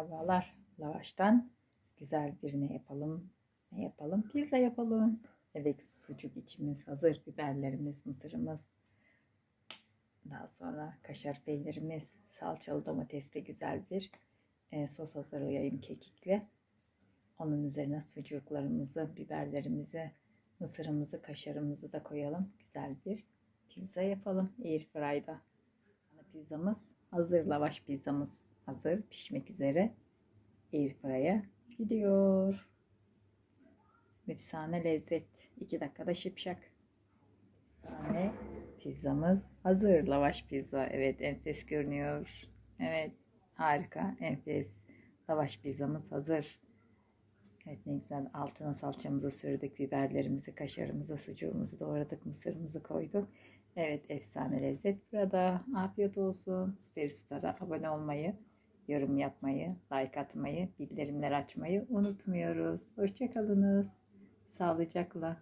Havalar lavaştan güzel bir ne yapalım? Ne yapalım? Pizza yapalım. Evet sucuk içimiz hazır. Biberlerimiz, mısırımız. Daha sonra kaşar peynirimiz, salçalı domatesli güzel bir e, sos hazırlayayım kekikle. Onun üzerine sucuklarımızı, biberlerimizi, mısırımızı, kaşarımızı da koyalım. Güzel bir pizza yapalım Airfry'da. Pizzamız hazır, lavaş pizzamız hazır, pişmek üzere. Airfry'a gidiyor. Efsane lezzet. 2 dakikada şipşak. Efsane pizzamız hazır. Lavaş pizza. Evet enfes görünüyor. Evet harika. Enfes. Lavaş pizzamız hazır. Evet ne güzel altına salçamızı sürdük. Biberlerimizi, kaşarımızı, sucuğumuzu doğradık. Mısırımızı koyduk. Evet efsane lezzet burada. Afiyet olsun. Süperstar'a abone olmayı, yorum yapmayı, like atmayı, bildirimler açmayı unutmuyoruz. Hoşçakalınız. Sağlıcakla.